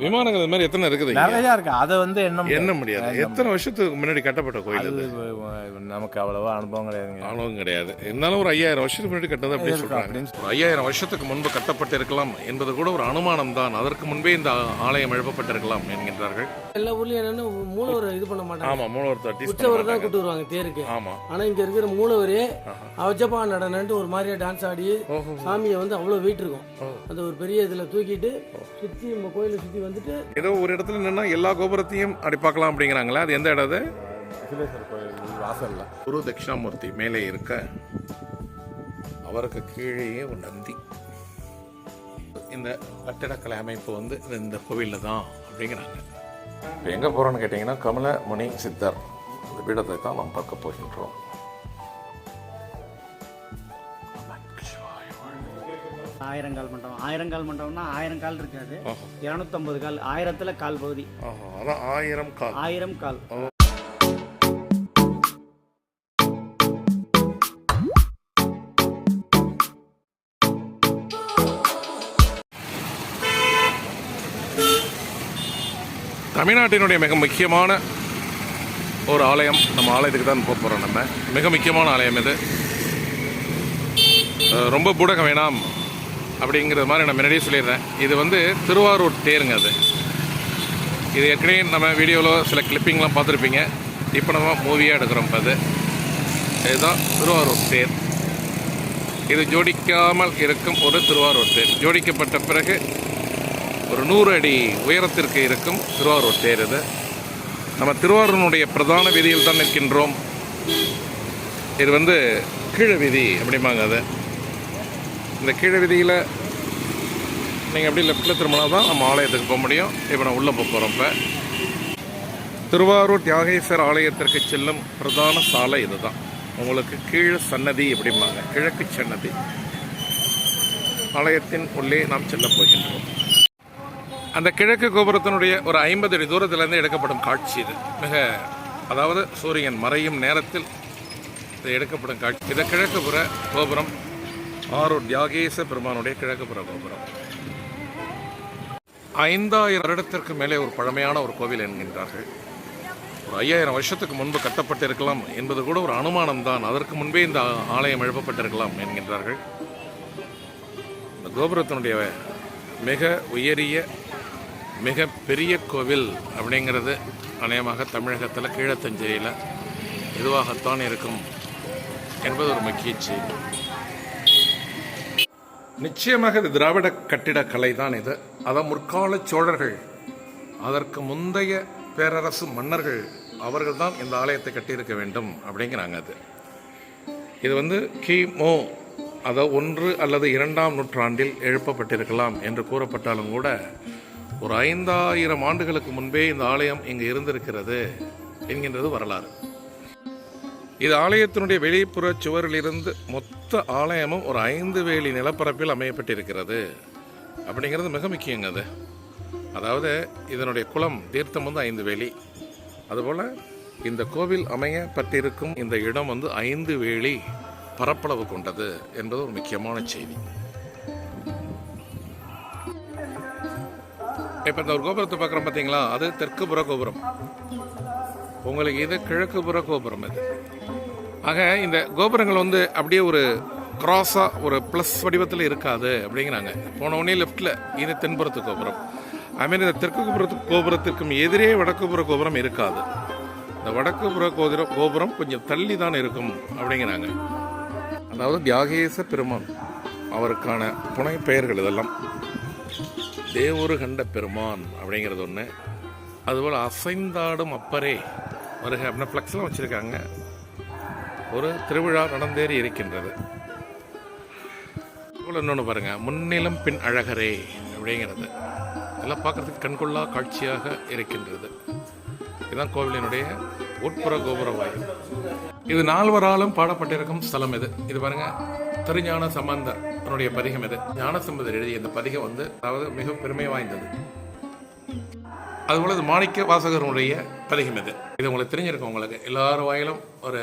விமானங்கள் இது மாதிரி எத்தனை இருக்குது? நிறைய இருக்கு. அதை வந்து என்ன எண்ண முடியாது. எத்தனை வருஷத்துக்கு முன்னாடி கட்டப்பட்ட கோயில் அது நமக்கு அவ்வளவா அனுபவம் கிடையாதுங்க. அவ்வளவும் கிடையாது. இருந்தாலும் ஒரு ஐயாயிரம் வருஷத்துக்கு முன்னாடி கட்டது அப்படின்னு சொல்றாங்க ஐயாயிரம் வருஷத்துக்கு முன்பு கட்டப்பட்டிருக்கலாம் என்பது கூட ஒரு அனுமானம் தான். அதற்கு முன்பே இந்த ஆலயம் எழுப்பப்பட்டிருக்கலாம் என்கின்றார்கள். எல்லா ஊர்லயும் என்னன்னா மூலவர் இது பண்ண மாட்டாங்க. ஆமா மூலவர் தட்டி உற்சவர் தான் கூட்டு வருவாங்க தேருக்கு. ஆமா. ஆனா இங்க இருக்கிற மூலவர் அவஜப்பா நடனன்ட்டு ஒரு மாதிரியா டான்ஸ் ஆடி சாமியை வந்து அவ்வளவு வெயிட் இருக்கும். அந்த ஒரு பெரிய இதுல தூக்கிட்டு சுத்தி நம்ம கோயிலை சுத்தி வந்துட்டு ஏதோ ஒரு இடத்துல நின்னா எல்லா கோபுரத்தையும் அப்படி பார்க்கலாம் அப்படிங்கிறாங்களா. அது எந்த இடம் அது? விசுவேஸ்வரர் கோயில் வாசல்ல. குரு தட்சிணாமூர்த்தி மேலே இருக்க அவருக்கு கீழேயே ஒரு நந்தி. இந்த கட்டிடக்கலை அமைப்பு வந்து இந்த கோவிலில் தான் அப்படிங்கிறாங்க. இப்போ எங்கே போகிறோன்னு கேட்டிங்கன்னா கமலமுனி சித்தர். அந்த பீடத்தை தான் நாம் பார்க்க போகின்றோம். ஆயிரங்கால் மண்டபம். ஆயிரங்கால் மண்டபம்னா ஆயிரம் கால் இருக்காது. இரநூத்தம்பது கால் ஆயிரத்துல கால் பகுதி. ஆயிரம் கால். ஆயிரம் கால். தமிழ்நாட்டினுடைய மிக முக்கியமான ஒரு ஆலயம் நம்ம ஆலயத்துக்கு தான் போக போகிறோம் நம்ம. மிக முக்கியமான ஆலயம் இது. ரொம்ப பூடகம் வேணாம். அப்படிங்கிறது மாதிரி நான் முன்னாடியே சொல்லிடுறேன். இது வந்து திருவாரூர் தேருங்க அது. இது ஏற்கனவே நம்ம வீடியோவில் சில கிளிப்பிங்லாம் பார்த்துருப்பீங்க. இப்போ நம்ம மூவியாக எடுக்கிறோம் இப்போ அது. இதுதான் திருவாரூர் தேர். இது ஜோடிக்காமல் இருக்கும் ஒரு திருவாரூர் தேர். ஜோடிக்கப்பட்ட பிறகு ஒரு நூறு அடி உயரத்திற்கு இருக்கும் திருவாரூர் தேர் இது. நம்ம திருவாரூருடைய பிரதான வீதியில் தான் நிற்கின்றோம். இது வந்து கீழ வீதி அப்படிம்பாங்க அது. இந்த கீழ விதியில் நீங்கள் அப்படியே லெஃப்ட்டில் திரும்பினா தான் நம்ம ஆலயத்துக்கு போக முடியும். இப்போ நான் உள்ளே போக போகிறோம் இப்போ. திருவாரூர் தியாகேஸ்வர் ஆலயத்திற்கு செல்லும் பிரதான சாலை இதுதான். உங்களுக்கு கீழ் சன்னதி அப்படிம்பாங்க. கிழக்கு சன்னதி. ஆலயத்தின் உள்ளே நாம் செல்லப் போகின்றோம். அந்த கிழக்கு கோபுரத்தினுடைய ஒரு ஐம்பது அடி தூரத்திலேருந்து எடுக்கப்படும் காட்சி இது. மிக அதாவது சூரியன் மறையும் நேரத்தில் இது எடுக்கப்படும் காட்சி. இது கிழக்குப்புற கோபுரம் ஆரூர் தியாகேச பெருமானுடைய கிழக்குப்புற கோபுரம் ஐந்தாயிரம் வருடத்திற்கு மேலே ஒரு பழமையான ஒரு கோவில் என்கின்றார்கள். ஒரு ஐயாயிரம் வருஷத்துக்கு முன்பு கட்டப்பட்டிருக்கலாம் என்பது கூட ஒரு அனுமானம் தான் அதற்கு முன்பே இந்த ஆலயம் எழுப்பப்பட்டிருக்கலாம் என்கின்றார்கள். இந்த கோபுரத்தினுடைய மிக உயரிய மிக பெரிய கோவில் அப்படிங்கிறது அநேகமாக தமிழகத்தில் கீழத்தஞ்சேரியில் இதுவாகத்தான் இருக்கும் என்பது ஒரு முக்கிய செய்தி. நிச்சயமாக இது திராவிட கட்டிடக்கலை தான் இது. அதை முற்கால சோழர்கள் அதற்கு முந்தைய பேரரசு மன்னர்கள் அவர்கள் தான் இந்த ஆலயத்தை கட்டியிருக்க வேண்டும் அப்படிங்கிறாங்க அது. இது வந்து கிமு அதை ஒன்று அல்லது இரண்டாம் நூற்றாண்டில் எழுப்பப்பட்டிருக்கலாம் என்று கூறப்பட்டாலும் கூட ஒரு ஐந்தாயிரம் ஆண்டுகளுக்கு முன்பே இந்த ஆலயம் இங்கு இருந்திருக்கிறது என்கின்றது வரலாறு. இது ஆலயத்தினுடைய வெளிப்புற சுவரிலிருந்து மொத்த ஆலயமும் ஒரு ஐந்து வேலி நிலப்பரப்பில் அமையப்பட்டிருக்கிறது. அப்படிங்கிறது மிக முக்கியங்க அது. அதாவது இதனுடைய குளம் தீர்த்தம் வந்து ஐந்து வேலி. அதுபோல் இந்த கோவில் அமையப்பட்டிருக்கும் இந்த இடம் வந்து ஐந்து வேலி பரப்பளவு கொண்டது என்பது ஒரு முக்கியமான செய்தி. இப்போ இந்த ஒரு கோபுரத்தை பார்க்குறோம் பார்த்தீங்களா? அது தெற்கு புற கோபுரம். உங்களுக்கு இது கிழக்கு புற கோபுரம் இது. ஆக இந்த கோபுரங்கள் வந்து அப்படியே ஒரு கிராஸாக ஒரு ப்ளஸ் வடிவத்தில் இருக்காது அப்படிங்கிறாங்க. போன உடனே லெஃப்டில் இது தென்புறத்து கோபுரம். அதுமாரி இந்த தெற்கு புறத்து கோபுரத்திற்கும் எதிரே வடக்கு புற கோபுரம் இருக்காது. இந்த வடக்கு புற கோபுரம் கோபுரம் கொஞ்சம் தள்ளி தான் இருக்கும் அப்படிங்கிறாங்க. அதாவது தியாகேச பெருமான் அவருக்கான புனை பெயர்கள் இதெல்லாம். தேவரு கண்ட பெருமான் அப்படிங்கிறது ஒன்று அதுபோல் அசைந்தாடும் அப்பரே வருக அப்படின்னா ஃப்ளக்ஸ்லாம் வச்சுருக்காங்க. ஒரு திருவிழா நடந்தேறி இருக்கின்றது. அதுபோல் இன்னொன்று பாருங்கள் முன்னிலம் பின் அழகரே அப்படிங்கிறது. இதெல்லாம் பார்க்குறதுக்கு கண்கொள்ளா காட்சியாக இருக்கின்றது. இதுதான் கோவிலினுடைய உட்புற கோபுர வாயில். இது நால்வராலும் பாடப்பட்டிருக்கும் ஸ்தலம் இது. இது பாருங்க திருஞான சம்பந்தர் தன்னுடைய பதிகம் இது. ஞானசம்பந்தர் எழுதிய இந்த பதிகம் வந்து அதாவது மிக பெருமை வாய்ந்தது. அதுபோல இது மாணிக்க வாசகருடைய பதிகம் இது. இது உங்களுக்கு தெரிஞ்சிருக்கும் உங்களுக்கு. எல்லார் வாயிலும் ஒரு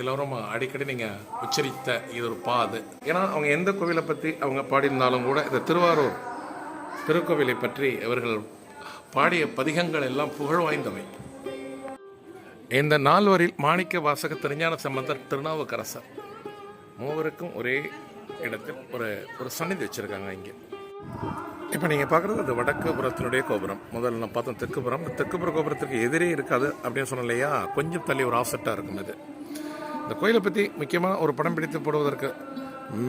எல்லோரும் அடிக்கடி நீங்கள் உச்சரித்த இது ஒரு பாது ஏன்னா அவங்க எந்த கோவிலை பற்றி அவங்க பாடியிருந்தாலும் கூட இந்த திருவாரூர் திருக்கோவிலை பற்றி அவர்கள் பாடிய பதிகங்கள் எல்லாம் புகழ் வாய்ந்தவை. இந்த நால்வரில் மாணிக்க வாசக திருஞான சம்பந்தர் திருநாவுக்கரசர். மூவருக்கும் ஒரே இடத்தில் ஒரு ஒரு சந்நிதி வச்சுருக்காங்க இங்கே. இப்போ நீங்கள் பார்க்குறது அது வடக்கு புறத்தினுடைய கோபுரம். முதல்ல நான் பார்த்தோம் தெற்குப்புறம் இந்த தெற்குப்புற கோபுரத்துக்கு எதிரே இருக்காது அப்படின்னு சொன்னோம் இல்லையா கொஞ்சம் தள்ளி ஒரு ஆஃப்செட்டாக இருக்கும் இது இந்த கோயிலை பற்றி முக்கியமாக ஒரு படம் பிடித்து போடுவதற்கு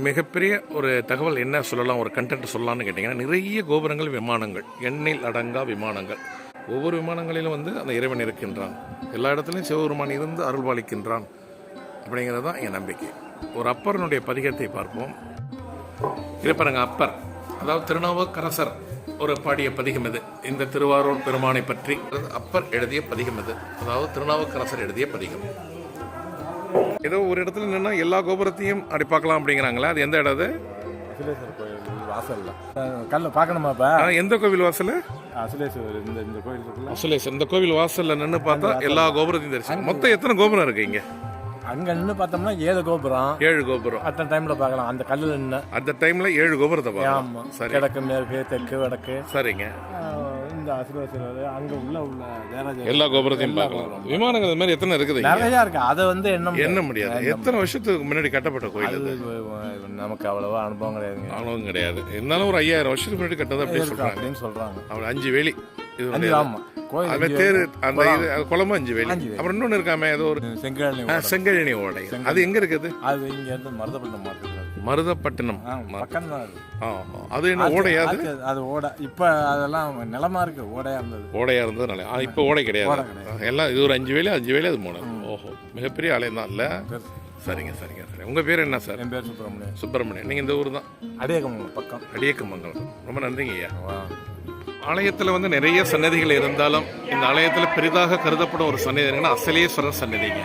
மிகப்பெரிய ஒரு தகவல் என்ன சொல்லலாம்? ஒரு கண்டென்ட் சொல்லலாம்னு கேட்டிங்கன்னா நிறைய கோபுரங்கள் விமானங்கள் எண்ணில் அடங்கா விமானங்கள். ஒவ்வொரு விமானங்களிலும் வந்து அந்த இறைவன் இருக்கின்றான். எல்லா இடத்துலையும் சிவபெருமான் இருந்து அருள்பாலிக்கின்றான் அப்படிங்கிறது தான் என் நம்பிக்கை. ஒரு அப்பரனுடைய பதிகத்தை பார்ப்போம். இது அப்பர். அதாவது திருநாவுக்கரசர் ஒரு பாடிய பதிகம் இது. இந்த திருவாரூர் பெருமானை பற்றி அப்பர் எழுதிய பதிகம் இது. அதாவது திருநாவுக்கரசர் எழுதிய பதிகம். ஏதோ ஒரு இடத்துல நின்னா எல்லா கோபுரத்தையும் அப்படி பார்க்கலாம் அப்படிங்கிறாங்களே அது எந்த இடம் அது? அசுலேஸ்வரர் கோயில் வாசல்ல. கல்ல பார்க்கணுமாப்பா ஆ, எந்த கோவில் வாசல்? அசுலேஷ் இந்த கோவில் வாசல்ல நின்று பார்த்தா எல்லா கோபுரத்தையும் தரிசனம் மொத்தம் எத்தனை கோபுரம் இருக்கு இங்க? அங்க நின்று பார்த்தோம்னா ஏழு கோபுரம். ஏழு கோபுரம். அத்தனை டைம்ல பார்க்கலாம். அந்த கல்லுல நின்று அந்த டைம்ல ஏழு கோபுரத்தை பார்க்கலாம். சரி. கிழக்கு மேற்கு தெற்கு வடக்கு. சரிங்க. இந்த அசுலேஸ்வரர் அங்க உள்ள உள்ள தேராஜ எல்லா கோபுரத்தையும் பார்க்கலாம். விமானங்கள் இது மாதிரி எத்தனை இருக்குது? நிறைய இருக்கு. அதை வந்து என்ன எண்ண முடியாது. எத்தனை வருஷத்துக்கு முன்னாடி கட்டப்பட்ட கோயில் நமக்கு அவ்வளவா அனுபவம் கிடையாதுங்க. அவ்வளவும் கிடையாது. இருந்தாலும் ஒரு ஐயாயிரம் வருஷத்துக்கு முன்னாடி கட்டது அப்படின்னு சொல்றாங்க. அப்படின்னு சொல்றாங்க. அவள் அஞ்சு வேலி. இது. ஆமா. அஞ்சு தேர். அந்த இது குளமும் அஞ்சு வேலி. அப்புறம் இன்னொன்னு இருக்காமே ஏதோ ஒரு செங்கழனி செங்கழனி ஓடை. அது எங்க இருக்குது? அது இங்க இருந்து மருதப்பட்டினம் மார்க்கெட்ல இருக்கு. மருதப்பட்டினம் அது என்ன ஓடையா அது? அது- ஓடை. இப்ப அதெல்லாம் நிலமா இருக்கு ஓடையா இருந்தது. ஓடையா இருந்ததுனால ஆ, இப்போ ஓடை கிடையாது. எல்லாம் இது ஒரு அஞ்சு வேலி அஞ்சு வேலி அது மூணு. ஓஹோ மிகப்பெரிய ஆலயம் தான் இல்ல? சரிங்க சரிங்க சரி உங்க பேர் என்ன சார்? என் பேர் சுப்பிரமணியன். சுப்பிரமணியன். நீங்க இந்த ஊர் தான்? அடியகமங்கலம் பக்கம். அடியக்கமங்கலம். ரொம்ப நன்றிங்க ஐயா. ஆலயத்தில் வந்து நிறைய சன்னதிகள் இருந்தாலும் இந்த ஆலயத்தில் பெரிதாக கருதப்படும் ஒரு சன்னதி இருக்குன்னா அசலேஸ்வரர் சன்னதிங்க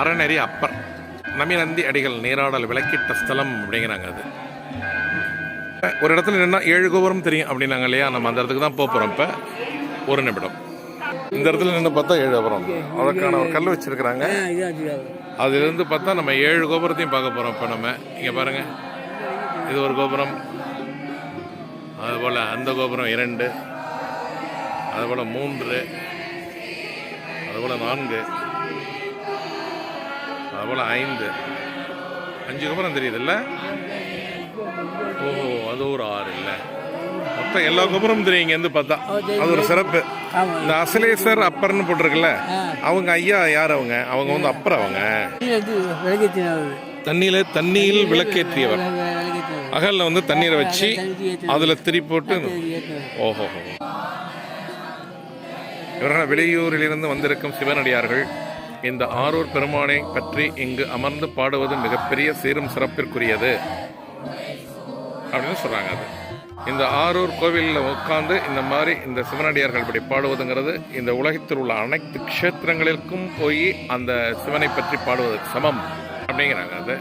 அறநெறி அப்பர். நமிநந்தி அடிகள் நீராடல் விளக்கிட்ட ஸ்தலம் அப்படிங்கிறாங்க அது. ஒரு இடத்துல நின்னா ஏழு கோபுரம் தெரியும் அப்படின்னாங்க இல்லையா? நம்ம அந்த இடத்துக்கு தான் போக போகிறோம் இப்போ. ஒரு நிமிடம். இந்த இடத்துல நின்று பார்த்தா ஏழு கோபுரம். அதற்கான ஒரு கல் வச்சிருக்கிறாங்க. அதிலிருந்து பார்த்தா நம்ம ஏழு கோபுரத்தையும் பார்க்க போகிறோம் இப்போ நம்ம. இங்கே பாருங்க. இது ஒரு கோபுரம். அதுபோல் அந்த கோபுரம் இரண்டு அதுபோல் மூன்று அதுபோல் நான்கு அதுபோல் ஐந்து. அஞ்சு கோபுரம் தெரியுதுல்ல? ஓஹோ அது ஒரு ஆறு இல்லை. மொத்தம் எல்லா கோபுரமும் தெரியும் இங்கேருந்து பார்த்தா. அது ஒரு சிறப்பு. இந்த அசலேசர் அப்பர்னு போட்டிருக்குல்ல? அவங்க ஐயா யார் அவங்க? அவங்க வந்து அப்பர் அவங்க. தண்ணியில தண்ணியில் விளக்கேற்றியவர். அகல்ல வந்து தண்ணீரை வச்சு அதில் திரி போட்டு ஓஹோ. இவர்கள் வெளியூரிலிருந்து வந்திருக்கும் சிவனடியார்கள் இந்த ஆரூர் பெருமானை பற்றி இங்கு அமர்ந்து பாடுவது மிகப்பெரிய சீரும் சிறப்பிற்குரியது அப்படின்னு சொல்கிறாங்க அது. இந்த ஆரூர் கோவிலில் உட்கார்ந்து இந்த மாதிரி இந்த சிவனடியார்கள் இப்படி பாடுவதுங்கிறது இந்த உலகத்தில் உள்ள அனைத்து க்ஷேத்திரங்களுக்கும் போய் அந்த சிவனை பற்றி பாடுவதற்கு சமம் அப்படிங்கிறாங்க அது.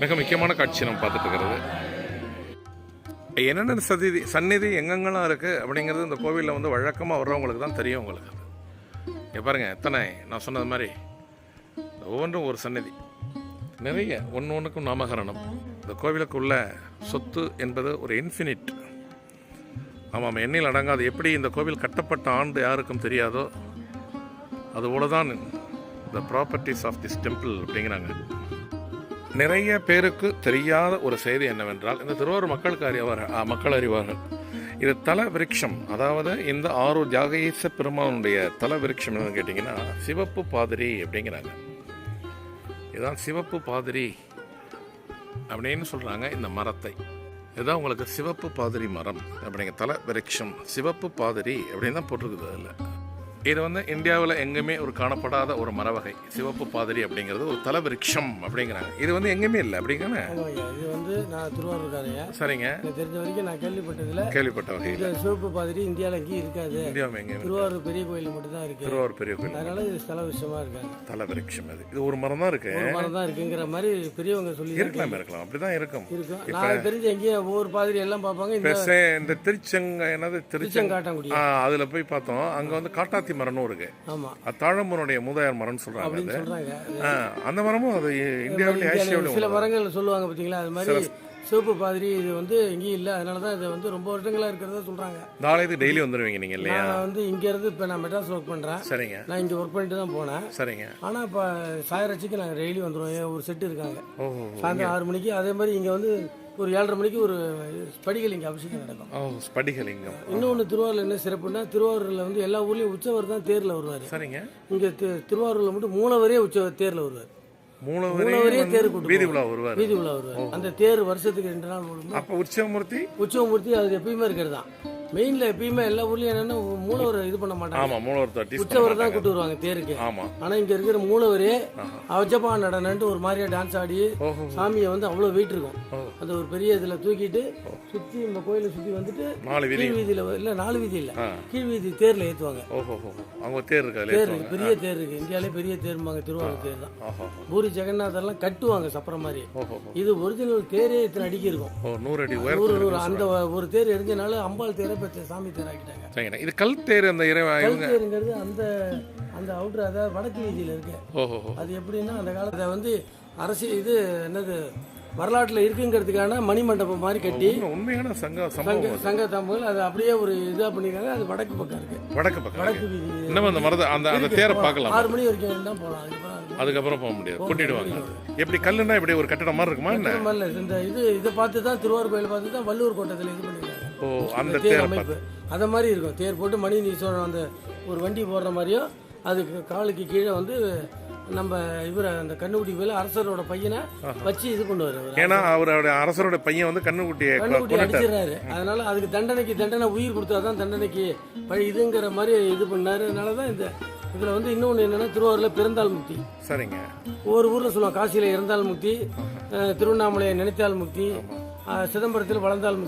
மிக முக்கியமான காட்சி நம்ம பார்த்துட்டு இருக்கிறது. என்னென்ன சதிதி சந்நிதி எங்கெங்கெல்லாம் இருக்குது அப்படிங்கிறது இந்த கோவிலில் வந்து வழக்கமாக வர்றவங்களுக்கு தான் தெரியும் உங்களுக்கு. இங்கே பாருங்கள் எத்தனை நான் சொன்னது மாதிரி ஒவ்வொன்றும் ஒரு சந்நிதி. நிறைய ஒன்று ஒன்றுக்கும் நாமகரணம். இந்த கோவிலுக்குள்ள சொத்து என்பது ஒரு இன்ஃபினிட் ஆமாம் எண்ணில் அடங்காது. எப்படி இந்த கோவில் கட்டப்பட்ட ஆண்டு யாருக்கும் தெரியாதோ அதுபோல தான் the properties of this temple அப்படிங்கிறாங்க. நிறைய பேருக்கு தெரியாத ஒரு செய்தி என்னவென்றால் இந்த திருவாரூர் மக்களுக்கு அறிவார்கள் ஆ, மக்கள் அறிவார்கள். இது தல விருட்சம் அதாவது இந்த ஆரூர் ஜாகேச பெருமானுடைய தல விருட்சம் என்னன்னு கேட்டிங்கன்னா சிவப்பு பாதிரி அப்படிங்கிறாங்க. இதுதான் சிவப்பு பாதிரி அப்படின்னு சொல்கிறாங்க இந்த மரத்தை. இதுதான் உங்களுக்கு சிவப்பு பாதிரி மரம் அப்படிங்க தல விருட்சம் சிவப்பு பாதிரி அப்படின்னு தான் போட்டிருக்குது அதில். இது வந்து இந்தியாவில் எங்கேயுமே ஒரு காணப்படாத ஒரு மர வகை சிவப்பு பாதிரி அப்படிங்கிறது ஒரு தல விருட்சம் அப்படிங்கிறாங்க. இது வந்து எங்கேயுமே இல்லை அப்படிங்கானே ஆமாய்யா இது வந்து நான் திருவாரூர்காரையா சரிங்க. எனக்கு தெரிஞ்ச வரைக்கும் நான் கேள்விப்பட்டதுல கேள்விப்பட்ட வகையில். சிவப்பு பாதிரி இந்தியாவில் எங்கேயும் இருக்காது. இந்தியாவில் எங்கேயுமே திருவாரூர் பெரிய கோயில் மட்டும் தான் இருக்கு. திருவாரூர் பெரிய கோயில். அதனால இது ஸ்தல விஷயமா இருக்காங்க தல விருட்சம் அது. இது ஒரு மரம் தான் இருக்கு. ஒரு மரம் தான் இருக்குங்கிற மாதிரி பெரியவங்க சொல்லி இருக்கலாம் இருக்கலாம். அப்படிதான் இருக்கும். இருக்கும். நான் தெரிஞ்ச எங்கேயும் ஒவ்வொரு பாதிரி எல்லாம் பார்ப்பாங்க. இந்த திருச்செங்க என்னது திருச்செங்க? திருச்செங்காட்டாங்குடி. ஆ அதில் போய் பார்த்தோம். அங்கே வந்து காட்டாத்தி மரம்னு இருக்கு. ஆமா. அது தாழம்பூனுடைய மூதாயார் மரம்னு சொல்றாங்க அப்படின்னு ஆ, அந்த மரமும் அது இந்தியாவிலே இந்தியால ஆசியாவிலே சில மரங்கள் சொல்லுவாங்க பார்த்தீங்களா அது மாதிரி சிவப்பு பாதிரி இது வந்து எங்கேயும் இல்லை. அதனால தான் இது வந்து ரொம்ப வருடங்களாக இருக்கிறதா சொல்கிறாங்க இந்த ஆலயத்துக்கு டெய்லி வந்துடுவீங்க நீங்கள் இல்லையா? நான் வந்து இங்கேருந்து இப்போ நான் மெட்ராஸ் ஒர்க் பண்ணுறேன் சரிங்க. நான் இங்கே ஒர்க் பண்ணிட்டு தான் போனேன். சரிங்க. ஆனால் இப்போ சாயரட்சிக்கு நாங்கள் டெய்லி வந்துடுவோம் ஒரு செட்டு இருக்காங்க. சாயந்தரம் ஆறு மணிக்கு. அதே மாதிரி இங்கே வந்து ஒரு ஏழரை மணிக்கு ஒரு ஸ்படிகள் இங்கே அபிஷேகம் நடக்கும். ஸ்படிகலிங்கம். இன்னொன்று திருவாரூரில் என்ன சிறப்புன்னா திருவாரூரில் வந்து எல்லா ஊர்லேயும் உற்சவர் தான் தேரில் வருவார். சரிங்க. இங்கே திருவாரூரில் மட்டும் மூணவரே உற்சவ தேரில் வருவார். மூலவரே தேர் வீதி. உலா வருவார். வீதி உலா வருவார். அந்த தேர் வருஷத்துக்கு ரெண்டு நாள் அப்போ உற்சவமூர்த்தி? உற்சவமூர்த்தி அது எப்பயுமே இருக்கிறது தான். மெயினில் எப்பயுமே எல்லா ஊர்லேயும் என்னென்னா மூலவர் இது பண்ண மாட்டாங்க. ஆமா மூலவர் தொட்டி உற்சவர் தான் கூட்டு வருவாங்க தேருக்கு. ஆனா இங்க இருக்கிற மூலவரே அவஜப்பா நடனன்ட்டு ஒரு மாதிரியா டான்ஸ் ஆடி சாமியை வந்து அவ்வளவு வெயிட் இருக்கும். ஓ. அந்த ஒரு பெரிய இதுல தூக்கிட்டு சுத்தி இந்த கோயிலை சுத்தி வந்துட்டு கீழ் வீதியில இல்ல நாலு வீதி இல்ல. கீழ் வீதி தேர்ல ஏத்துவாங்க. அவங்க தேர் இருக்கா தேர் பெரிய தேர் இருக்கு. இந்தியாலே பெரிய தேர்ம்பாங்க திருவாரூர் தேர் தான். பூரி ஜெகநாதர்லாம் கட்டுவாங்க சப்பரம் மாதிரி. இது ஒரிஜினல் தேரே இத்தனை அடிக்கி இருக்கும். நூறு அடி நூறு அந்த ஒரு தேர் எரிஞ்சனால அம்பாள் தேரை இப்ப சாமி தேர் ஆக்கிட்டாங்க. சரிங்க. இது கல் தேர் அந்த இறைவா கல் இவங்க? தேருங்கிறது அந்த அந்த அவுட்ரு அதாவது வடக்கு வீதியில இருக்கு. ஓஹோ. அது எப்படின்னா அந்த காலத்தில் வந்து அரசு இது என்னது வரலாற்றில் இருக்குங்கிறதுக்கான மணிமண்டபம் மாதிரி கட்டி உண்மை- உண்மையான சங்க சங்க. சங்க தம்புகள் அது அப்படியே ஒரு இதாக பண்ணியிருக்காங்க. அது வடக்கு பக்கம் இருக்கு. வடக்கு பக்கம். வடக்கு. வீதி. இன்னும் அந்த மரத அந்த அந்த. தேரை. பார்க்கலாம். ஆறு மணி வரைக்கும் தான் போகலாம் அதுக்கப்புறம் போக முடியாது. கூட்டிடுவாங்க. எப்படி கல்லுன்னா இப்படி ஒரு கட்டடம் மாதிரி இருக்குமா என்ன. இந்த இது இதை பார்த்து தான் திருவாரூர் கோயில் பார்த்து தான் வள்ளூர் கோட்டத்தில் இது பண்ணியிருக்காங்க. ஓ அந்த தேர் அமைப்பு. அதை மாதிரி இருக்கும். தேர் போட்டு மணி சோழன் அந்த ஒரு வண்டி போடுற மாதிரியும் அதுக்கு காலுக்கு கீழே வந்து நம்ம இவரை அந்த கண்ணுக்குட்டி கோயில் அரசரோட பையனை வச்சு இது பண்ணுவார் அவர் ஏன்னா அவரோட அரசரோட பையன் வந்து கண்ணுக்குட்டியை கண்ணுக்குட்டி அடிச்சிடுறாரு. அதனால அதுக்கு தண்டனைக்கு தண்டனை உயிர் கொடுத்தாதான் தண்டனைக்கு பழி. இதுங்கிற மாதிரி இது பண்ணாரு. அதனால தான் இந்த இதில் வந்து இன்னொன்று என்னன்னா திருவாரூரில் பிறந்தால் முக்தி. சரிங்க. ஒவ்வொரு ஊரில் சொல்லுவாங்க காசியில் இறந்தால் முக்தி திருவண்ணாமலையை நினைத்தால் முக்தி. சிதம்பரத்தில் வளர்ந்தால்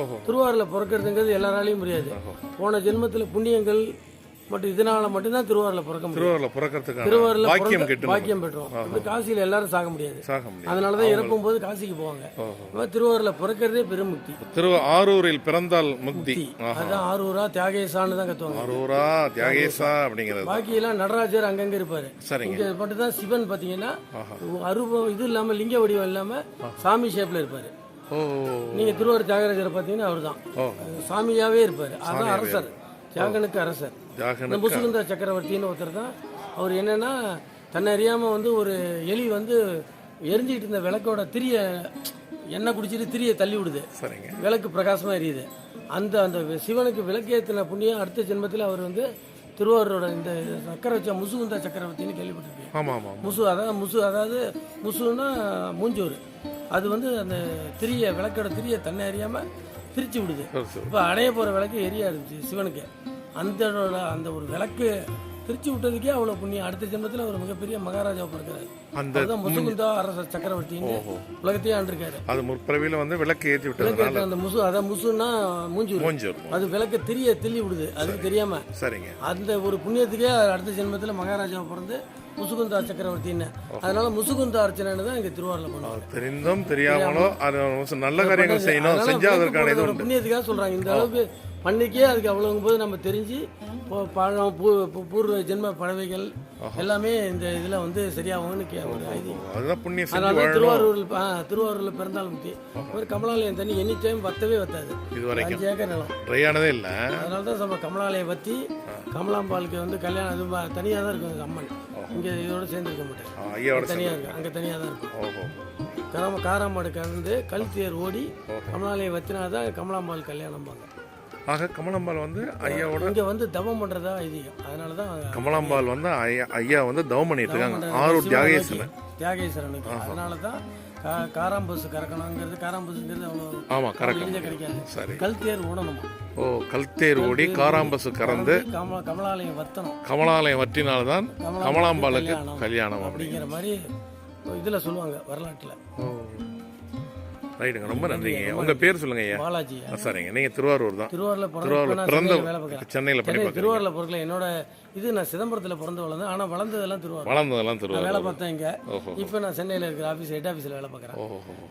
ஓஹோ. திருவாரூரில் பிறக்கிறதுங்கிறது எல்லாராலையும் முடியாது போன ஜென்மத்தில் புண்ணியங்கள் மட்டும் இதனால மட்டும்தான் திருவாரூரில் பிறக்க முடியும். திருவாரூர்ல பிறக்கிறதுக்கான திருவாரூரில் பாக்கியம் பெற்றோம். இப்படி காசியில் எல்லாரும் சாக முடியாது. அதனால தான் இறக்கும் போது காசிக்கு போவாங்க. திருவாரூரில் பிறக்கிறதே பெருமுக்தி. திரு ஆரூரில் பிறந்தால் முக்தி. அதுதான் ஆரூரா தியாகேசான்னு தான் கத்துவாங்க. ஆரூரா தியாகேசா அப்படிங்கிறது. பாக்கியெல்லாம் நடராஜர் அங்கங்க இருப்பாரு. சரிங்க. இங்க மட்டும் தான் சிவன் பாத்தீங்கன்னா அருவம் இது இல்லாம லிங்க வடிவம் இல்லாம சாமி ஷேப்ல இருப்பாரு. ஓ. நீங்க திருவாரூர் தியாகராஜரை பாத்தீங்கன்னா அவர்தான். ஓ. சாமியாவே இருப்பாரு. அதான் அரசர். தியாகனுக்கு அரசர். இந்த முசுகுந்த சக்கரவர்த்தின்னு ஒருத்தர் தான் அவர் என்னன்னா தன்னை அறியாம வந்து ஒரு எலி வந்து எரிஞ்சிக்கிட்டு இருந்த விளக்கோட திரிய எண்ணெய் குடிச்சிட்டு திரிய தள்ளி விடுது. விளக்கு பிரகாசமா எரியுது. அந்த அந்த சிவனுக்கு விளக்கேற்றின புண்ணியம் அடுத்த ஜென்மத்தில் அவர் வந்து திருவாரூரோட இந்த சக்கர வச்ச முசுகுந்த சக்கரவர்த்தின்னு கேள்விப்பட்டிருக்கேன். முசு அதாவது முசு அதாவது முசுன்னா மூஞ்சோறு. அது வந்து அந்த திரிய விளக்கோட திரிய தன்னை அறியாமல் பிரித்து விடுது. இப்போ அணைய போகிற விளக்கு எரிய இருந்துச்சு சிவனுக்கு. அந்த அந்த ஒரு விளக்கு பிரித்து விட்டதுக்கே அவ்வளோ புண்ணியம். அடுத்த ஜென்மத்தில் அவர் மிகப்பெரிய மகாராஜா பிறக்கிறார். அந்த முசுகுந்தா அரசர் சக்கரவர்த்தின்னு உலகத்தையே ஆண்டிருக்காரு. அது முற்பிறவியில வந்து விளக்கு ஏற்றி ஏத்துற அந்த முசு அதான் முசுன்னா மூஞ்சூர் மூஞ்சூர் அது விளக்க திரிய தில்லி விடுது. அதுக்கு தெரியாம. சரிங்க. அந்த ஒரு புண்ணியத்துக்கே அடுத்த ஜென்மத்தில் மகாராஜா பிறந்து முசுகுந்தா சக்கரவர்த்தின்னு. அதனால முசுகுந்தா அர்ச்சனைன்னு தான் இங்க திருவாரூர்ல பண்ணுவாங்க. தெரிந்தும் தெரியாமலோ அது நல்ல காரியங்கள் செய்யணும் செஞ்சா அதற்கான புண்ணியத்துக்காக சொல்றாங்க. இந்த அளவுக்கு பண்ணிக்கே அதுக்கு அவ்வளவு போது நம்ம தெரிஞ்சு பழம் பூ- பூர்வ ஜென்ம பறவைகள் எல்லாமே இந்த இதுல வந்து சரியாகும்னு கே ஒரு ஐதீகம். அதனால திருவாரூரில் திருவாரூர்ல பிறந்தால் முக்கிய ஒரு கமலாலயம் தண்ணி எனி டைம் வத்தவே வத்தாது. அஞ்சு ஏக்கர் நிலம். ட்ரை ஆனதே இல்லை. அதனால தான் நம்ம கமலாலயம் வத்தி கமலாம்பாளுக்கு வந்து கல்யாணம் இது தனியாக தான் இருக்கும் அம்மன். இங்கே இதோட சேர்ந்து இருக்க மாட்டேன் தனியாக இருக்கு அங்கே தனியாக தான் இருக்கும். காராம காராமாடு கலந்து கல் தேர் ஓடி கமலாலயம் வத்தினா தான் கமலாம்பாள் கல்யாணம் பாங்க ஆக கமலாம்பாள் வந்து ஐயாவோட இங்கே வந்து தவம் பண்ணுறதா ஐதீகம். அதனால தான் கமலாம்பாள் வந்து ஐயா ஐயா வந்து தவம் பண்ணிட்டு இருக்காங்க. ஆரூர் நோக்கி, தியாகேஸ்வரனுக்கு அதனால தான் கா காராம்பஸ் கறக்கணுங்கிறது காராம்பஸுங்கிறது அவ்வளோ ஆமா கரெக்ட் எளிதாக கிடைக்காது. சரி. கல் தேர் ஓடணும்? ஓ கல்தேர் ஓடி காராம்பசு கறந்து கமலா கமலாலயம் வத்தணும். கமலாலயம் வற்றினால்தான் கமலாம்பாளுக்கு கல்யாணம் அப்படி அப்படிங்கிற மாதிரி இதில் சொல்லுவாங்க வரலாற்றில். ரைட்டுங்க ரொம்ப நன்றிங்க. உங்க பேர் சொல்லுங்க ஐயா. பாலாஜி சரிங்க. நீங்க திருவாரூர் தான். திருவாரூர்ல பிறந்த திருவாரூர் இப்ப நான் பிறந்த சென்னையில திருவாரூர்ல பிறக்கல என்னோட இது நான் சிதம்பரத்தில் பிறந்து வளர்ந்தேன் ஆனால் வளர்ந்ததெல்லாம் திருவாரூர். வளர்ந்ததெல்லாம் நான் வேலை திருவாரூர். பார்த்தேன் இங்கே. இப்போ நான் சென்னையில் இருக்கிற ஆஃபீஸ் ஹெட் ஆஃபீஸில் வேலை பார்க்குறேன்.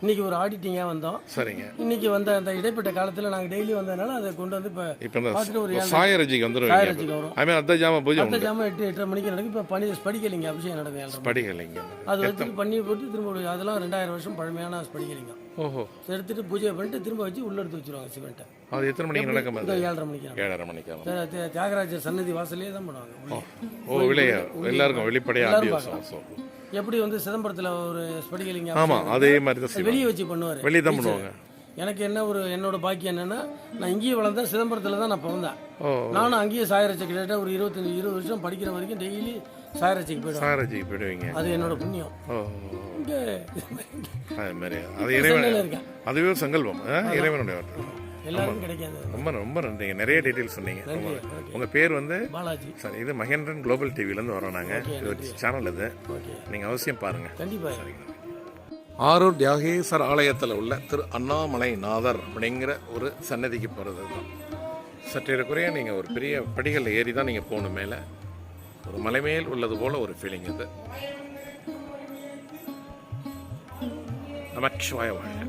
இன்னைக்கு ஒரு ஆடிட்டிங்காக வந்தோம். சரிங்க. இன்னைக்கு வந்த அந்த இடைப்பட்ட காலத்தில் நாங்கள் டெய்லி வந்ததுனால அதை கொண்டு வந்து இப்போ இப்போ ஒரு சாயரஜிக்கு வந்துருவீங்க சாயரட்சிக்கு வரும். அத்த ஜாம பூஜை உண்டு. ஜாமம் எட்டு எட்டரை மணிக்கு நடக்கும். இப்போ பனி ஸ்படிக்கலிங்க அபிஷேகம் நடக்கும். படிக்கலைங்க அது வச்சு பண்ணி போட்டு திரும்ப அதெல்லாம் ரெண்டாயிரம் வருஷம் பழமையான ஸ்படிக்கலிங்கம் ஓஹோ. எடுத்துட்டு பூஜை பண்ணிட்டு திரும்ப வச்சு உள்ள எடுத்து வச்சிருவாங்க சிமெண்ட்டை அது எத்தனை மணிக்கு நடக்கும் அது? ஏழரை மணிக்கு. ஏழரை மணிக்கு ஆகும். தியா- தியா- தியாகராஜர் சன்னதி வாசலே தான் பண்ணுவாங்க. ஓ வெளியே எல்லாருக்கும் வெளிப்படையாக எப்படி வந்து சிதம்பரத்தில் ஒரு ஸ்படிகலிங்க ஆமாம் அதே மாதிரி தான் வெளியே வச்சு பண்ணுவார். வெளியே தான் பண்ணுவாங்க. எனக்கு என்ன ஒரு என்னோட பாக்கியம் என்னன்னா நான் இங்கேயே வளர்ந்தேன் சிதம்பரத்தில் தான் நான் பிறந்தேன். நானும் அங்கேயே சாயரட்சி கிட்டத்தட்ட ஒரு இருபத்தஞ்சி இருபது வருஷம் படிக்கிற வரைக்கும் டெய்லி சாயரட்சிக்கு போயிடுவேன். சாரஜிக்கு போயிடுவீங்க. அது என்னோட புண்ணியம். இங்கே அது மாதிரி. அது இறைவன் இருக்கேன். அதுவே சங்கல்பம்? இறைவனுடைய வார்த்தை. எல்லாருக்கும் கிடைக்காது. ரொம்ப ரொம்ப நன்றிங்க. நிறைய டீட்டெயில்ஸ் சொன்னீங்க. உங்கள் பேர் வந்து? பாலாஜி. சார் இது மகேந்திரன் குளோபல் டிவிலேருந்து வரோம் நாங்கள் இது ஒரு சேனல் இது. நீங்கள் அவசியம் பாருங்கள் கண்டிப்பாக ஆரூர் தியாகேஸ்வர் ஆலயத்தில் உள்ள திரு அண்ணாமலை நாதர் அப்படிங்கிற ஒரு சன்னதிக்கு போகிறது தான். சற்றேறக்குறைய நீங்கள் ஒரு பெரிய படிகளில் ஏறி தான் நீங்கள் போகணும் மேலே. ஒரு மலை மேல் உள்ளது போல ஒரு ஃபீலிங் இது. நமச்சிவாய வாழ்க.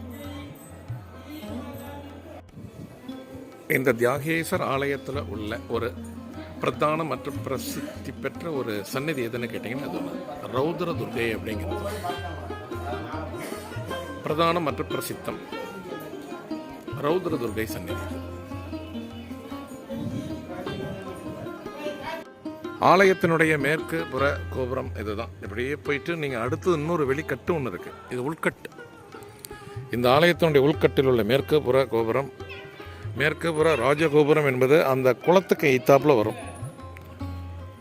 இந்த தியாகேஸ்வர் ஆலயத்தில் உள்ள ஒரு பிரதான மற்றும் பிரசித்தி பெற்ற ஒரு சன்னதி எதுன்னு கேட்டிங்கன்னா அது ரௌத்ர துர்கை அப்படிங்கிறது. பிரதான மற்றும் பிரசித்தம். ரௌத்ர துர்கை சன்னதி ஆலயத்தினுடைய மேற்கு புற கோபுரம் இதுதான். இப்படியே போயிட்டு நீங்கள் அடுத்து இன்னொரு வெளிக்கட்டு ஒன்று இருக்குது இது உள்கட்டு. இந்த ஆலயத்தினுடைய உள்கட்டில் உள்ள மேற்கு புற கோபுரம் மேற்குப்புற ராஜகோபுரம் என்பது அந்த குளத்துக்கு எய்த்தாப்புல வரும்.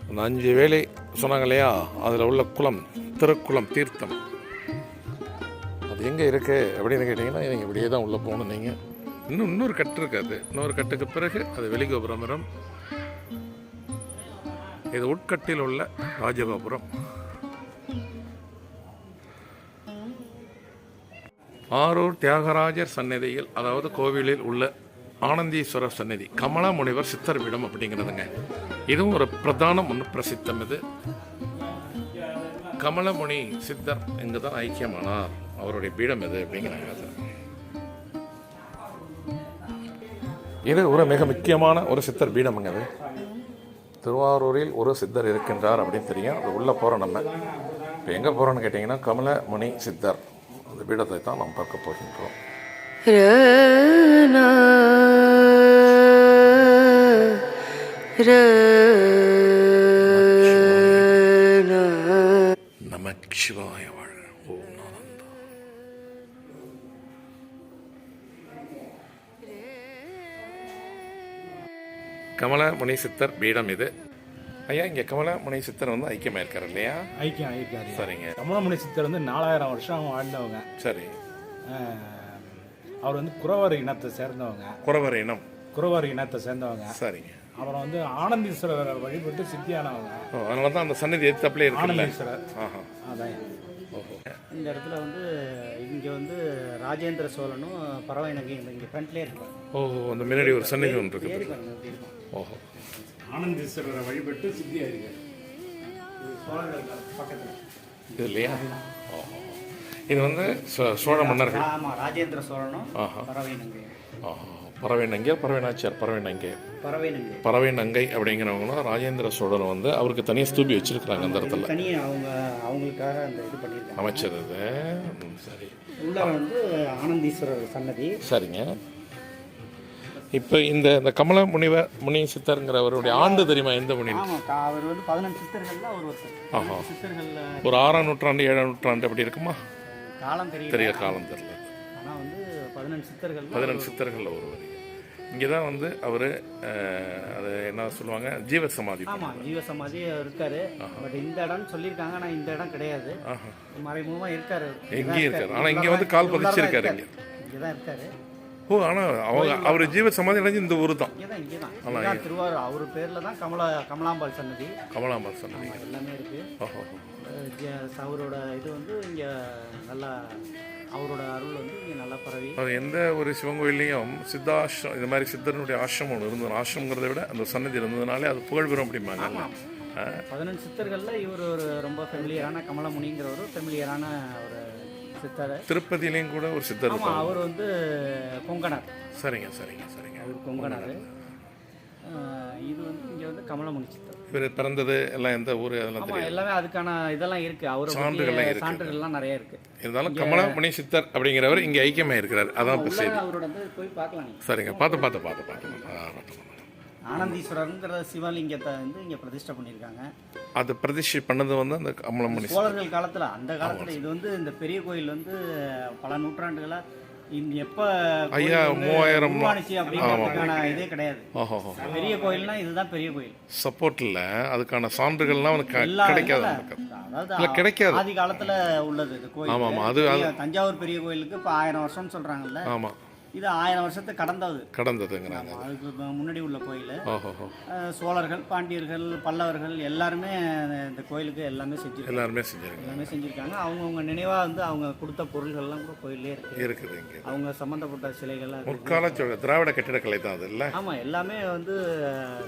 அந்த அஞ்சு வேலை சொன்னாங்க இல்லையா? அதில் உள்ள குளம் திருக்குளம் தீர்த்தம். அது எங்கே இருக்குது அப்படின்னு கேட்டிங்கன்னா நீங்கள் இப்படியே தான் உள்ளே போகணும் நீங்கள் இன்னும் இன்னொரு கட்டு இருக்காது இன்னொரு கட்டுக்கு பிறகு அது வெளிகோபுரம் வரும். இது உட்கட்டில் உள்ள ராஜகோபுரம். ஆரூர் தியாகராஜர் சந்நிதியில் அதாவது கோவிலில் உள்ள ஆனந்தீஸ்வரர் சன்னதி கமலா முனிவர் சித்தர் பீடம் அப்படிங்கிறதுங்க. இதுவும் ஒரு பிரதான முன் பிரசித்தம் இது. கமலமுனி சித்தர் இங்கு தான் ஐக்கியமானார். அவருடைய பீடம் எது அப்படிங்கிறாங்க அது. இது ஒரு மிக முக்கியமான ஒரு சித்தர் பீடமுங்க அது திருவாரூரில் ஒரு சித்தர் இருக்கின்றார் அப்படின்னு தெரியும். அது உள்ளே போகிறோம் நம்ம. இப்போ எங்கே போகிறோன்னு கேட்டிங்கன்னா கமலமுனி சித்தர். அந்த பீடத்தை தான் நாம் பார்க்க போகின்றோம். நமச்சிவாய வாழ்க ஓம் நானந்தா கமலமுனி சித்தர் பீடம் இது. ஐயா இங்கே கமலமுனி சித்தர் வந்து ஐக்கியமாக இருக்கார் இல்லையா? ஐக்கியம் ஐக்கியம் சரிங்க. கமலமுனி சித்தர் வந்து நாலாயிரம் வருஷம் வாழ்ந்தவங்க. சரி. அவர் வந்து குறவர் இனத்தை சேர்ந்தவங்க. குறவர் இனம். குறவர் இனத்தை சேர்ந்தவங்க. சரிங்க. அப்புறம் வந்து ஆனந்தீஸ்வரரை வழிபட்டு சித்தியானவங்க. ஓ அதனால தான் அந்த சன்னதி எதிர்த்தாப்புலே இருக்குல்ல? ஆனந்தீஸ்வரர். ஆஹா. அதான். ஓஹோ. இந்த இடத்துல வந்து இங்கே வந்து ராஜேந்திர சோழனும் பறவை நகை இங்கே ஃப்ரண்ட்லேயே இருக்கும் ஓஹோ அந்த முன்னாடி ஒரு சன்னதி ஒன்று இருக்கும். ஓஹோ. ஆனந்தீஸ்வரரை வழிபட்டு சித்தியாயிருக்காரு பக்கத்தில். இது இல்லையா? ஓஹோ. இது வந்து சோ- சோழ மன்னர்கள். ஆமாம் ராஜேந்திர சோழனும். பறவை நங்கை ஆஹா. பறவை நங்கை பறவை நாச்சியார் பறவை நங்கை பறவை நங்கை அப்படிங்கிறவங்களும் ராஜேந்திர சோழன் வந்து அவருக்கு தனியாக ஸ்தூபி வச்சிருக்கிறாங்க அந்த இடத்துல. அவங்க அவங்களுக்காக அந்த இது பண்ணியிருக்காங்க. அமைச்சர் சரி. உள்ள வந்து ஆனந்தீஸ்வரர் சன்னதி. சரிங்க. இப்போ இந்த இந்த கமல முனிவர் முனி சித்தருங்கிறவருடைய ஆண்டு தெரியுமா? எந்த முனி அவர் வந்து அவர் ஒருத்தர். ஆஹா. ஒரு ஆறாம் நூற்றாண்டு ஏழாம் நூற்றாண்டு அப்படி இருக்குமா? காலம் தெரியல. தெரிய காலம் தெரியல. ஆனால் வந்து பதினெட்டு சித்தர்கள் பதினெண்டு சித்தர்களில் ஒருவர். இங்கே தான் வந்து அவர் அது என்ன சொல்லுவாங்க? ஜீவ சமாதி ஆமாம் ஜீவ சமாதி இருக்காரு. பட் இந்த இடம்னு சொல்லியிருக்காங்க ஆனால் இந்த இடம் கிடையாது. மறைமுகமாக இருக்காரு. எங்கேயும் இருக்காரு. ஆனால் இங்கே வந்து கால் பதிச்சிருக்காரு இங்கே. இங்கே தான் இருக்காரு. ஓ ஆனால் அவங்க அவர் ஜீவ சமாதி அடைஞ்சு இந்த ஊர் தான். இங்கே தான் இங்கே தான் இதான் திருவாரூர் அவர் பேரில் தான் கமலா கமலாம்பாள் சன்னதி. கமலாம்பாள் சொன்னீங்க எல்லாமே இருக்குது அவரோட இது வந்து இங்கே நல்லா அவரோட அருள் வந்து இங்கே நல்லா பரவி. அது எந்த ஒரு சிவன் கோயில்லையும் சித்தாசிரம் இது மாதிரி சித்தனுடைய ஆசிரமம் ஒன்று இருந்தது. ஆசிரமங்கிறத விட அந்த சன்னதி இருந்ததுனாலே அது புகழ் பெறும் அப்படிம்பாங்க. பதினெண்டு சித்தர்களில் இவர் ஒரு ரொம்ப ஃபெமிலியரான கமலமுனிங்கிற ஒரு ஃபெமிலியரான ஒரு சித்தர். திருப்பதியிலையும் கூட ஒரு சித்தர் அவர் வந்து கொங்கணர் சரிங்க சரிங்க சரிங்க. அவர் கொங்கணர் அஹ் இது வந்து இங்கே வந்து கமலமுனி சித்தர். பிறந்தது எல்லாம் எந்த ஊர் அதெல்லாம் தெரியும் எல்லாமே அதுக்கான இதெல்லாம் இருக்கு. அவரை சான்றுகள்லாம் இருக்கு. சான்றுகள்லாம் நிறைய இருக்கு. இருந்தாலும் கமலமணி சித்தர் அப்படிங்கிறவர் இங்கே ஐக்கியமாக இருக்கிறார். அதான் இப்போ செய்தி. அவரோட போய் பார்க்கலாம் சரிங்க பார்த்து பார்த்து பார்த்து பார்த்து. ஆனந்தீஸ்வரர்ங்கிற சிவலிங்கத்தை வந்து இங்க பிரதிஷ்டை பண்ணியிருக்காங்க. அது பிரதிஷ்டை பண்ணது வந்து அந்த கமலமணி. சோழர்கள் காலத்துல அந்த காலத்துல இது வந்து இந்த பெரிய கோயில் வந்து பல நூற்றாண்டுகளா இந்த எப்ப ஐயா, மூவாயிரம் இதே கிடையாது. பெரிய கோயில்னா இதுதான் பெரிய கோயில். சப்போர்ட் இல்லை. அதுக்கான சான்றுகள்லாம் அவனுக்கு கிடைக்காது இல்ல, கிடைக்காது. ஆதி காலத்துல உள்ளது இது கோயில். ஆமா, ஆமா, அது- தஞ்சாவூர் பெரிய கோயிலுக்கு இப்ப ஆயிரம் வருஷம்னு சொல்றாங்கல்ல. ஆமாம். இது ஆயிரம் வருஷத்தை கடந்தது. கடந்ததுங்கிறாங்க. அதுக்கு முன்னாடி உள்ள கோயில். சோழர்கள் பாண்டியர்கள் பல்லவர்கள் எல்லாருமே இந்த கோயிலுக்கு எல்லாமே செஞ்சிருக்காங்க. எல்லாருமே செஞ்சிருங்க எல்லாமே செஞ்சிருக்காங்க. அவங்கவுங்க நினைவா வந்து அவங்க கொடுத்த பொருள்கள்லாம் கூட கோயிலே இருக்கு. இருக்குது இங்கே. அவங்க சம்பந்தப்பட்ட சிலைகள்லாம். முற்கால திராவிட கட்டிடக்கலை தான் அது இல்லை? ஆமா எல்லாமே வந்து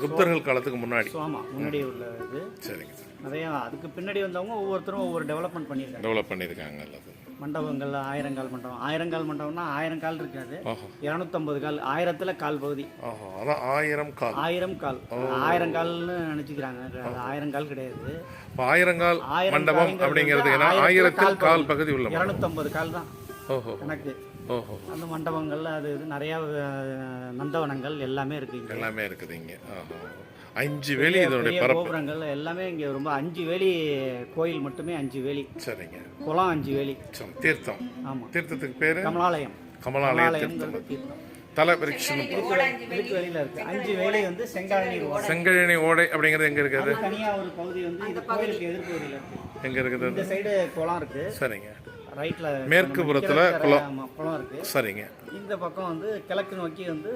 குப்தர்கள் காலத்துக்கு முன்னாடி. சோ, ஆமா முன்னாடி உள்ள இது. சரிங்க சார். நிறைய அதுக்கு பின்னாடி வந்தவங்க ஒவ்வொருத்தரும் ஒவ்வொரு டெவலப்மெண்ட் பண்ணியிருக்காங்க. டெவலப் பண்ணியிருக்காங்க அல்லது மண்டபங்கள் ஆயிரங்கால் மண்டபம். ஆயிரங்கால் மண்டபம்னா ஆயிரம் கால் இருக்காது. இரநூத்தம்பது கால். ஆயிரத்துல கால் பகுதி. ஆயிரம் கால். ஆயிரம் கால். ஆயிரம் கால்னு நினைச்சுக்கிறாங்க. ஆயிரம் கால் கிடையாது. ஆயிரங்கால் மண்டபம் அப்படிங்கிறது ஆயிரத்துல கால் பகுதி. உள்ள. இரநூத்தம்பது கால் தான். ஓஹோ. கணக்கு ஓஹோ. அந்த மண்டபங்கள்ல அது இது நிறைய நந்தவனங்கள் எல்லாமே இருக்கு இங்க எல்லாமே இருக்குது இங்கே ஓஹோ அஞ்சு வேலி இதனுடைய கோபுரங்கள் எல்லாமே இங்க ரொம்ப அஞ்சு வேலி கோயில் மட்டுமே அஞ்சு வேலி. சரிங்க. குளம் அஞ்சு வேலி. தீர்த்தம். ஆமா. தீர்த்தத்துக்கு பேரு? கமலாலயம். கமலாலய கமலாலயம் தீர்த்தம். தீர்த்தம். தலை விருட்சம். அஞ்சு வேலி வந்து செங்கழனி ஓடை. அப்படிங்கிறது எங்க இருக்குது? தனியா ஒரு பகுதி வந்து இருக்கு. எங்க இருக்குது இந்த சைடு குளம் இருக்கு. சரிங்க. ரைட்ல மேற்கு புறத்துல குளம். குளம் இருக்கு. சரிங்க. இந்த பக்கம் வந்து கிழக்கு நோக்கி வந்து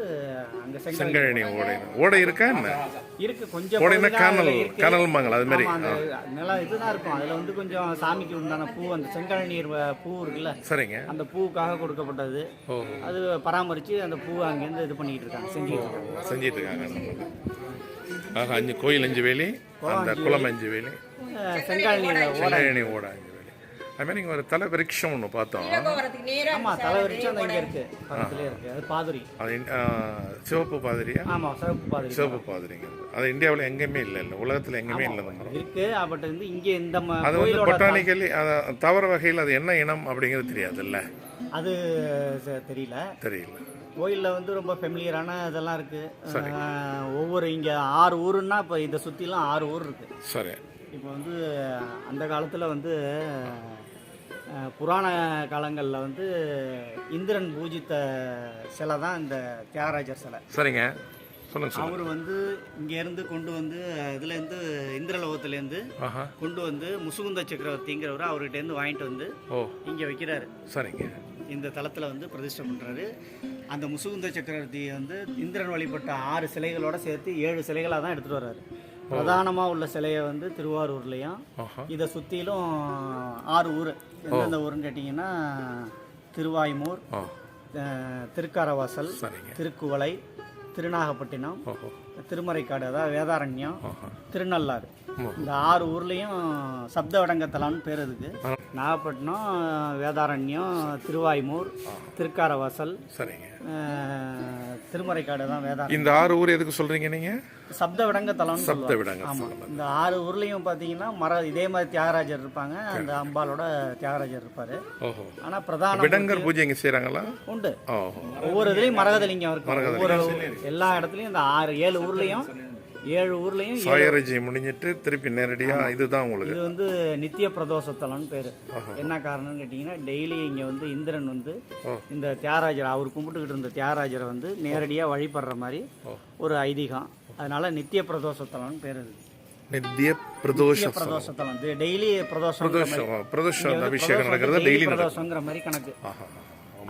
அங்க செங்கழனி ஓடை. ஓடை இருக்கா என்ன? இருக்கு கொஞ்சம் ஓடைனா கானல். கானல்மாங்களா அது மாதிரி. அந்த நிலம் இதுதான் இருக்கும். அதுல வந்து கொஞ்சம் சாமிக்கு உண்டான பூ அந்த வ- பூ இருக்குல்ல? சரிங்க. அந்த பூவுக்காக கொடுக்கப்பட்டது. அது பராமரிச்சு அந்த பூவை அங்கேருந்து இது பண்ணிட்டு இருக்காங்க செஞ்சுட்டு இருக்காங்க. செஞ்சிட்டு இருக்காங்க. ஆக அஞ்சு கோயில் அஞ்சு வேலி. அந்த குளம் அஞ்சு வேலி. செங்கல் ஓடை. செங்கழனி ஓடை. அது மாதிரி இங்கே ஒரு தலை விருட்சம் ஒன்று பார்த்தோம் போகிறதுக்கு நேரா ஆமா தலைவரிச்சு அந்த இங்க இருக்கு. பக்கத்துலயே இருக்கு. அது பாதுரி. அது சிவப்பு பாதிரியா? ஆமா சிவப்பு பாதுரி. சிவப்பு பாதிரிங்கிறது. அது இந்தியாவில் எங்கேயுமே இல்லை இல்லை. உலகத்தில் எங்கேயுமே இல்லை மரம் இருக்கு. பட் வந்து இங்க இந்த அது வந்து பொட்டானிக்கலி தவற வகையில் அது என்ன இனம் அப்படிங்கிறது தெரியாதுல்ல. அது ச- தெரியல. தெரியல. கோயிலில் வந்து ரொம்ப ஃபெமிலியரான இதெல்லாம் இருக்கு. அஹ் ஒவ்வொரு இங்க ஆறு ஊருன்னா இப்போ இதை சுற்றிலாம் ஆறு ஊர் இருக்கு. சரி. இப்போ வந்து அந்த காலத்தில் வந்து புராண காலங்களில் வந்து இந்திரன் பூஜித்த சிலை தான் இந்த தியாகராஜர் சிலை. சரிங்க. சொல்லுங்க அவர் வந்து இங்கேருந்து கொண்டு வந்து இதுலேருந்து இந்திரலோகத்துலேருந்து கொண்டு வந்து முசுகுந்த சக்கரவர்த்திங்கிறவர் அவர்கிட்டேருந்து வாங்கிட்டு வந்து இங்கே வைக்கிறாரு. சரிங்க. இந்த தளத்தில் வந்து பிரதிஷ்டை பண்ணுறாரு அந்த முசுகுந்த சக்கரவர்த்தி வந்து இந்திரன் வழிபட்ட ஆறு சிலைகளோட சேர்த்து ஏழு சிலைகளாக தான் எடுத்துகிட்டு வர்றாரு. பிரதானமாக உள்ள சிலையை வந்து திருவாரூர்லேயும் இதை சுற்றிலும் ஆறு ஊர். எந்தெந்த ஊருன்னு கேட்டிங்கன்னா திருவாய்மூர் திருக்காரவாசல் திருக்குவளை திருநாகப்பட்டினம் திருமறைக்காடு அதாவது வேதாரண்யம் திருநள்ளாறு. இந்த ஆறு ஊர்லேயும் சப்த வடங்கத்தலான்னு பேர் இதுக்கு நாகப்பட்டினம் வேதாரண்யம் திருவாய்மூர் திருக்காரவாசல் சரிங்க. திருமறைக்காடு தான் வேதாரண்யம். இந்த ஆறு ஊர் எதுக்கு சொல்றீங்க நீங்க? சப்த விடங்கத்தலம்னு சப்த சொல்லுவாங்க. விடங்க ஆமா. இந்த ஆறு ஊர்லயும் பாத்தீங்கன்னா மர இதே மாதிரி தியாகராஜர் இருப்பாங்க. அந்த அம்பாலோட தியாகராஜர் இருப்பாரு. ஓஹோ. ஆனா பிரதான விடங்கர் பூஜை இங்கே செய்கிறாங்களா உண்டு. ஒவ்வொரு இதுலயும் மரகதலிங்கம் இருக்கும். ஒவ்வொரு எல்லா இடத்துலயும் இந்த ஆறு ஏழு ஊர்லயும் ஏழு ஊர்லயும் சாயரஜி முடிஞ்சிட்டு திருப்பி நேரடியாக இதுதான் உங்களுக்கு. இது வந்து நித்திய பிரதோஷத்தலம்னு பேரு. என்ன காரணம்னு கேட்டீங்கன்னா டெய்லி இங்க வந்து இந்திரன் வந்து. இந்த தியாகராஜர் அவர் கும்பிட்டுக்கிட்டு இருந்த தியாகராஜரை வந்து நேரடியா வழிபடுற மாதிரி ஒரு ஐதீகம். அதனால நித்திய பிரதோஷத்தலம்னு பேர் இருக்கு நித்திய பிரதோஷம் பிரதோஷத்தலம். டெய்லி பிரதோஷம் பிரதோஷம் பிரதோஷம் அபிஷேகம் நடக்கிறது டெய்லி பிரதோஷங்கிற மாதிரி கணக்கு.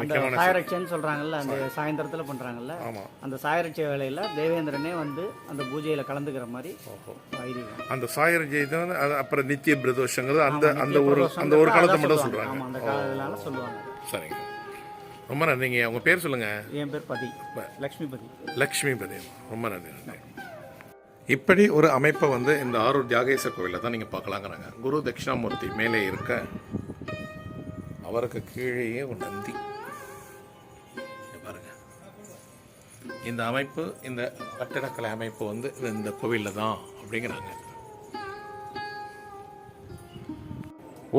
அந்த சாயரட்சைன்னு சொல்றாங்கல்ல அந்த சாயந்தரத்துல பண்றாங்கல்ல ஆமாம் அந்த சாயரட்சை வேலையில தேவேந்திரனே வந்து அந்த பூஜையில கலந்துக்கிற மாதிரி ஐதீகம். அந்த சாயரஜி தான் அது அப்புறம் நித்திய பிரதோஷங்கிறது அந்த அந்த ஒரு அந்த ஒரு காலத்தை மட்டும் சொல்கிறாங்க அந்த காலத்தினால சொல்லுவாங்க. சரிங்க. ரொம்ப நன்றிங்க உங்கள் பேர் சொல்லுங்கள் என் பேர் பதி. லக்ஷ்மிபதி. லக்ஷ்மிபதி ரொம்ப நன்றி நன்றி. இப்படி ஒரு அமைப்பை வந்து இந்த ஆரூர் தியாகேச கோவிலில் தான் நீங்கள் பார்க்கலாங்கிறாங்க. குரு தட்சிணாமூர்த்தி மேலே இருக்க அவருக்கு கீழேயே ஒரு நந்தி. இந்த அமைப்பு இந்த கட்டிடக்கலை அமைப்பு வந்து இந்த கோவிலில் தான் அப்படிங்கிறாங்க.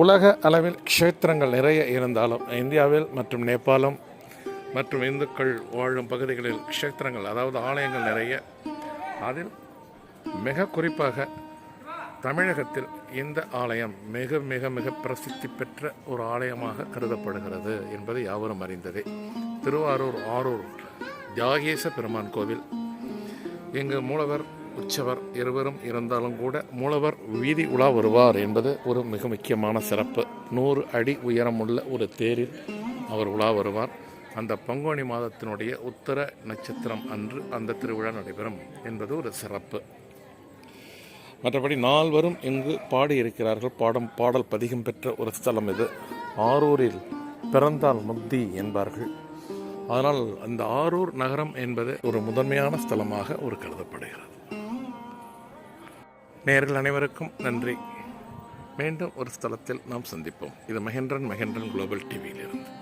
உலக அளவில் க்ஷேத்திரங்கள் நிறைய இருந்தாலும் இந்தியாவில் மற்றும் நேபாளம் மற்றும் இந்துக்கள் வாழும் பகுதிகளில் க்ஷேத்திரங்கள் அதாவது ஆலயங்கள் நிறைய. அதில் மிக குறிப்பாக தமிழகத்தில் இந்த ஆலயம் மிக மிக மிக பிரசித்தி பெற்ற ஒரு ஆலயமாக கருதப்படுகிறது என்பது யாவரும் அறிந்ததே. திருவாரூர் ஆரூர் தியாகேச பெருமான் கோவில். எங்கள் மூலவர் உற்சவர் இருவரும் இருந்தாலும் கூட மூலவர் வீதி உலா வருவார் என்பது ஒரு மிக முக்கியமான சிறப்பு. நூறு அடி உயரமுள்ள ஒரு தேரில் அவர் உலா வருவார். அந்த பங்குனி மாதத்தினுடைய உத்தர நட்சத்திரம் அன்று அந்த திருவிழா நடைபெறும் என்பது ஒரு சிறப்பு. மற்றபடி நால்வரும் இங்கு பாடியிருக்கிறார்கள். பாடம் பாடல் பதிகம் பெற்ற ஒரு ஸ்தலம் இது. ஆரூரில் பிறந்தால் முக்தி என்பார்கள். அதனால் அந்த ஆரூர் நகரம் என்பது ஒரு முதன்மையான ஸ்தலமாக ஒரு கருதப்படுகிறது. நேர்கள் அனைவருக்கும் நன்றி. மீண்டும் ஒரு ஸ்தலத்தில் நாம் சந்திப்போம். இது மகேந்திரன் மகேந்திரன் குளோபல் டிவியிலிருந்து